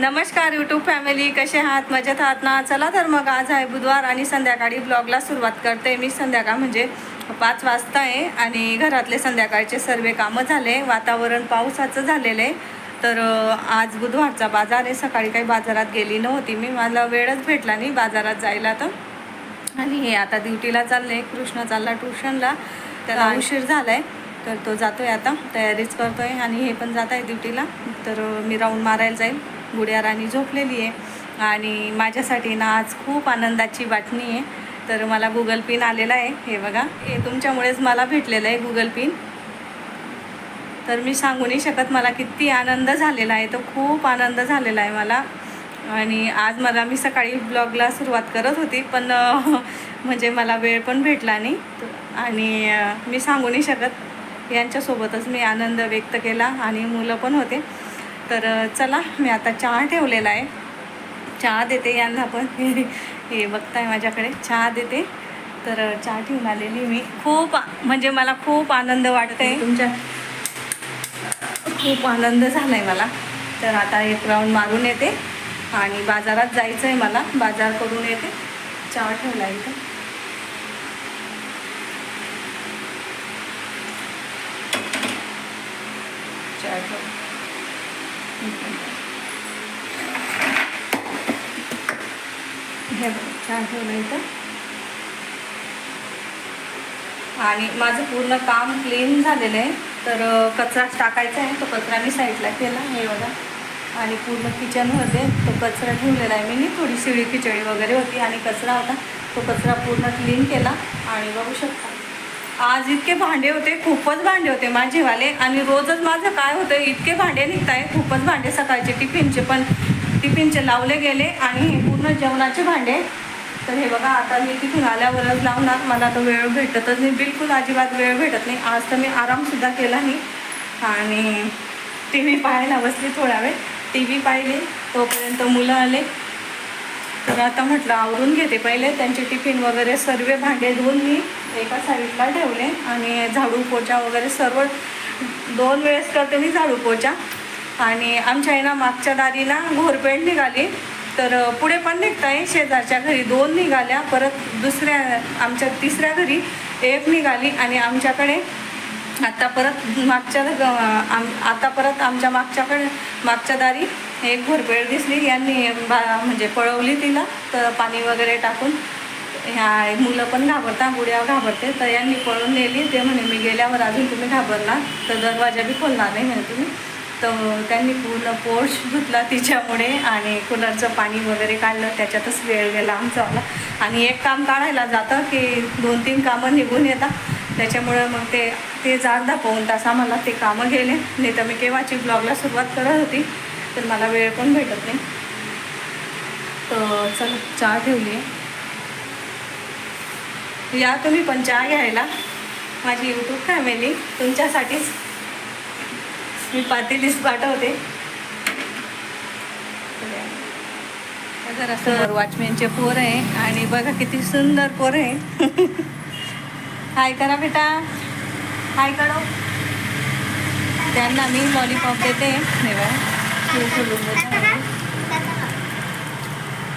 नमस्कार YouTube family कसे आहात? मजेत आहात ना? चला तर मग आज आहे बुधवार आणि संध्याकाळी ब्लॉगला सुरुवात करते. मी संध्याकाळ म्हणजे पाच वाजता आहे आणि घरातले संध्याकाळचे सर्व कामं झाले. वातावरण पावसाचं झालेलं आहे. तर आज बुधवारचा बाजार आहे. सकाळी काही बाजारात गेली नव्हती मी. मला वेळच भेटला नाही बाजारात जायला तर. आणि हे आता ड्युटीला चालले कृष्ण चालला ट्युशनला. त्याला उशीर झालाय. तर तो जातोय आता. तयारीच करतोय आणि हे पण जात आहे ड्युटीला. तर मी राऊंड मारायला जाईल. गुड्या राणी झोपलेली आहे. आणि माझ्यासाठी ना आज खूप आनंदाची बातमी आहे. तर मला गुगल पिन आलेला आहे. हे बघा. हे तुमच्यामुळेच मला भेटलेलं आहे गुगल पिन तर मी सांगू नाही शकत मला किती आनंद झालेला आहे. तो खूप आनंद झालेला आहे मला. आणि आज मला मी सकाळी ब्लॉगला सुरुवात करत होती पण म्हणजे मला वेळ पण भेटला नाही. आणि मी सांगू नाही शकत. यांच्यासोबतच मी आनंद व्यक्त केला आणि मुलं पण होते. तर चला मी आता चहा ठेवलेला आहे. चहा देते यांना पण. हे बघताय माझ्याकडे चहा देते. तर चहा ठेवून आलेली मी. खूप म्हणजे मला खूप आनंद वाटतंय. तुमच्या खूप आनंद झाला आहे मला. तर आता एक राऊंड मारून येते आणि बाजारात जायचं आहे मला. बाजार करून येते. चहा ठेवला इथं. चहा ठेव. हे छान चहा इथं. आणि माझं पूर्ण काम क्लीन झालेलं आहे. तर कचराच टाकायचा आहे तो कचरा मी साईडला केला हे बघा. आणि पूर्ण किचनमध्ये तो कचरा ठेवलेला आहे. मी थोडी शिळी खिचडी वगैरे होती आणि कचरा होता. तो कचरा पूर्ण क्लीन केला आणि बघू शकता. आज इतके भांडे होते खूपच भांडे होते माझेवाले आणि रोजच माझं काय होतं इतके भांडे निघत आहे खूपच भांडे सकाळचे टिफिनचे पण टिफिनचे लावले गेले आणि पूर्ण जेवणाचे भांडे. तर हे बघा आता मी तिथून आल्यावरच लावणार. मला तर वेळ भेटतच नाही बिलकुल अजिबात वेळ भेटत नाही. आज तर मी आरामसुद्धा केला नाही. आणि टी व्ही पाहायला बसली थोडा वेळ. टी व्ही पाहिली तोपर्यंत मुलं आले. तर आता म्हटलं आवरून घेते. पहिले त्यांचे टिफिन वगैरे सर्व भांडे धुवून मी एका साईडला ठेवले आणि झाडू पोचा वगैरे सर्व दोन वेळेस करते मी झाडू पोचा आणि आमच्या आहे ना मागच्या दारीला घोरपेड घोरपेंड निघाली. तर पुढे पण निघताय शेजारच्या घरी दोन निघाल्या. परत दुसऱ्या आमच्या तिसऱ्या घरी एक निघाली आणि आमच्याकडे आता परत मागच्या आम आता परत आमच्या मागच्याकडे मागच्या दारी एक घोरपेड दिसली. यांनी बा म्हणजे पळवली तिला तर पाणी वगैरे टाकून. ह्या मुलं पण घाबरता गुड्या घाबरते तर यांनी पळून नेली. ते म्हणे मी गेल्यावर अजून तुम्ही घाबरणार तर दरवाजा बी खोलणार नाही म्हणे तुम्ही. तर त्यांनी पूर्ण पोर्च धुतला तिच्यामुळे आणि कूलरचं पाणी वगैरे काढलं. त्याच्यातच वेळ गेला आमचा आणि एक काम काढायला जातं की दोन तीन कामं निघून येतात. त्याच्यामुळं मग ते तेच अर्धा पाऊन तास आम्हाला ते कामं गेले. नाही तर मी केव्हाची ब्लॉगला सुरुवात करत होती तर मला वेळ पण भेटत नाही. तर चल चहा ठेवली आहे. या तुम्ही पण चहा घ्यायला. माझी यूट्यूब फॅमिली तुमच्यासाठीच मी पातेलीस पाठवते. घरासमोर वॉचमॅनचे पोर आहे आणि बघा किती सुंदर पोर आहे. हाय करा बेटा. हाय करो. त्यांना मी लॉलीपॉप देते.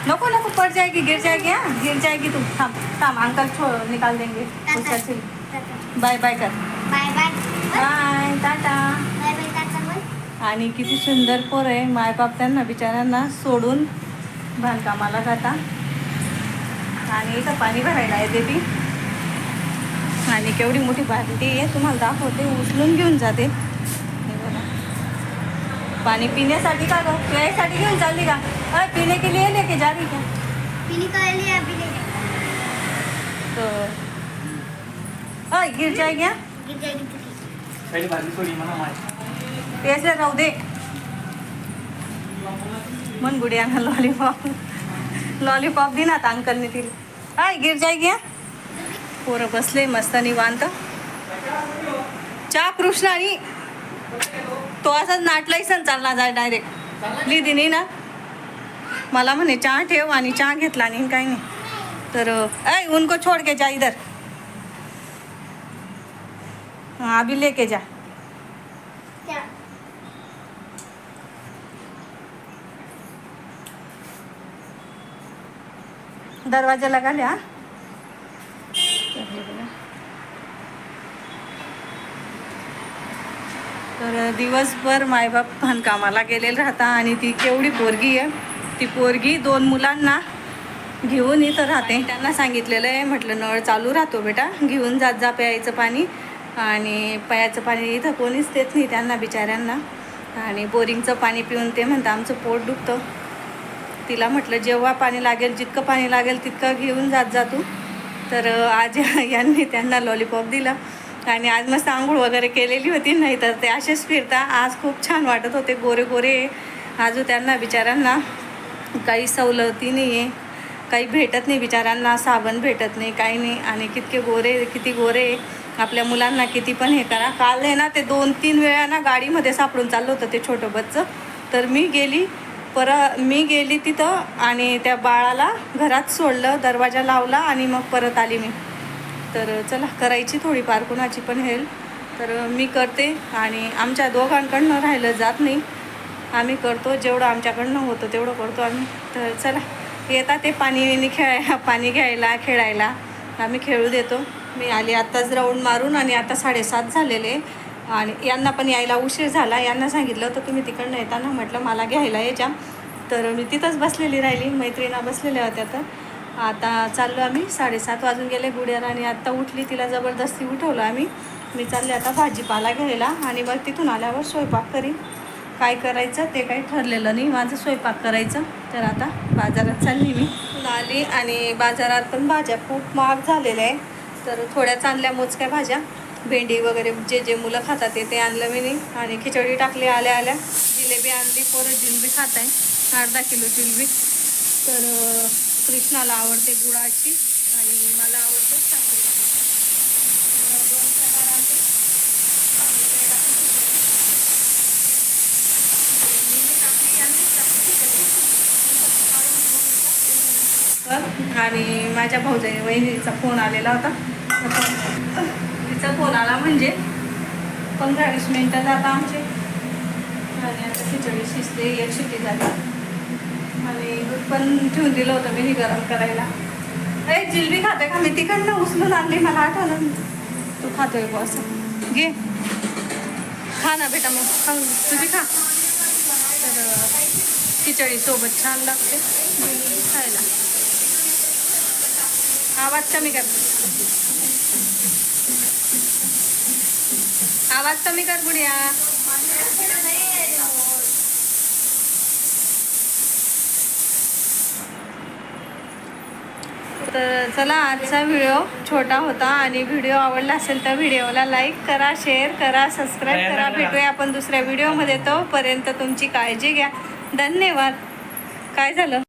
नको नको पड़ जाएगी गिर जाएगी हाँ. गिर जाएगी तू. थाम थाम अंकल छोड़ निकाल देंगे. बाय बाय कर. Bye bye bye tata. आणि किती सुंदर पोर आहे. मायबाप त्यांना बिचाऱ्यांना सोडून बांधकामाला जाता. आणि इथं पाणी भरायला येते ती. आणि केवढी मोठी बाल्टी आहे तुम्हाला दाखवते उचलून घेऊन जाते. हे बघा. पाणी पिण्यासाठी का गं? प्यायसाठी घेऊन चालली का? अरे पिणे के लिए लेके जा रही क्या पीने का लिए अभी ले तो अय गिर जाएगी पहिली थोडी ऐसे राहू दे. मन गुडियाना लॉलीपॉप लॉलीपॉप दे ना आता अंकलने दिली. आय गिर जाएगी हाँ? पोरं बसले मस्त निवांत. चहा कृष्ण आणि तो असाच नाटलाही सण चालला जाय डायरेक्ट लिदीने ना? मला म्हणे चहा ठेव आणि चहा घेतला आणि काही नाही. तर ऐ उनको छोड के जा इधर. हाँ लेके जा. दरवाजा लगा लिया हे बघा. तर दिवसभर मायबाप कामाला गेलेले राहता आणि ती केवढी पोरगी आहे. ती पोरगी दोन मुलांना घेऊन इथं राहते. त्यांना सांगितलेलं आहे म्हटलं नळ चालू राहतो बेटा. घेऊन जात जा प्यायचं पाणी. आणि प्यायचं पाणी इथं कोणीच देत नाही त्यांना बिचाऱ्यांना. आणि बोरिंगचं पाणी पिऊन ते म्हणतं आमचं पोट दुखतं. तिला म्हटलं जेव्हा पाणी लागेल जितकं पाणी लागेल तितकं घेऊन जात जा तू. तर आज यांनी त्यांना लॉलीपॉप दिला आणि आज मस्त आंघोळ वगैरे केलेली होती नाही तर ते असेच फिरता. आज खूप छान वाटत होते गोरे गोरे. आजू त्यांना बिचारांना काही सवलती नाही आहे काही भेटत नाही बिचाऱ्यांना साबण भेटत नाही काही नाही. आणि कितके गोरे किती गोरे. आपल्या मुलांना किती पण हे करा. काल आहे ना ते दोन तीन वेळा ना गाडीमध्ये सापडून चाललं होतं ते छोटं बच्चं. तर मी गेली पर मी गेली तिथं आणि त्या बाळाला घरात सोडलं दरवाजा लावला आणि मग परत आली मी. तर चला करायची थोडीफार कुणाची पण हेल्प. तर मी करते आणि आमच्या दोघांकडनं राहिलं जात नाही. आम्ही करतो जेवढं आमच्याकडनं होतं तेवढं करतो आम्ही. तर चला येतात ते पाणी खेळायला पाणी घ्यायला खेळायला. आम्ही खेळू देतो. मी आली आत्ताच राऊंड मारून आणि आता साडेसात झालेले. आणि यांना पण यायला उशीर झाला. यांना सांगितलं होतं तुम्ही तिकडनं येताना म्हटलं मला घ्यायला यायच्या तर मी तिथंच बसलेली राहिली मैत्रिणा बसलेल्या होत्या तर. आता चाललो आम्ही साडेसात वाजून गेले गुड्याला आणि आत्ता उठली तिला जबरदस्ती उठवलं आम्ही. मी चालले आता भाजीपाला घ्यायला आणि मग तिथून आल्यावर स्वयंपाक करीन. काय करायचं ते काही ठरलेलं नाही माझं स्वयंपाक करायचं. तर आता बाजारात चालली मी. आली आणि बाजारात पण भाज्या खूप महाग झालेल्या आहे तर थोड्या चांगल्या मोजक्या भाज्या. भेंडी वगैरे जे जे मुलं खातात ते ते आणलं मी नाही. आणि खिचडी टाकली आल्या आल्या. जिलेबी आणली परत जिलबी खात आहे अर्धा किलो जिलबी. तर कृष्णाला आवडते गुळाची आणि मला आवडते साखरेची. दोन प्रकार आणते. आणि आणि माझ्या भाऊजाई वहिनीचा फोन आलेला होता. तिचा कोणाला म्हणजे पंधरा वीस मिनटं जाता आमचे. आणि आता खिचडी शिजते एक शिट्टी झाली. आणि दूध पण ठेवून दिलं होतं मी गरम करायला. ए जिलबी खाते का मी? तिकडनं उचलून आणली मला आठवलं. तू खातोय बा असं. घे. खा ना बेटा मग. खा तुझी खा. तर खिचडीसोबत खिचडी सोबत छान लागते. जिलबी खायला. आवाज कमी कर. आवाज कमी कर गुडिया. तर चला आजचा व्हिडिओ छोटा होता आणि व्हिडिओ आवडला असेल तर व्हिडिओला लाईक करा शेअर करा सबस्क्राईब करा. भेटूया आपण दुसऱ्या व्हिडिओमध्ये. तोपर्यंत तुमची काळजी घ्या. धन्यवाद. काय झालं?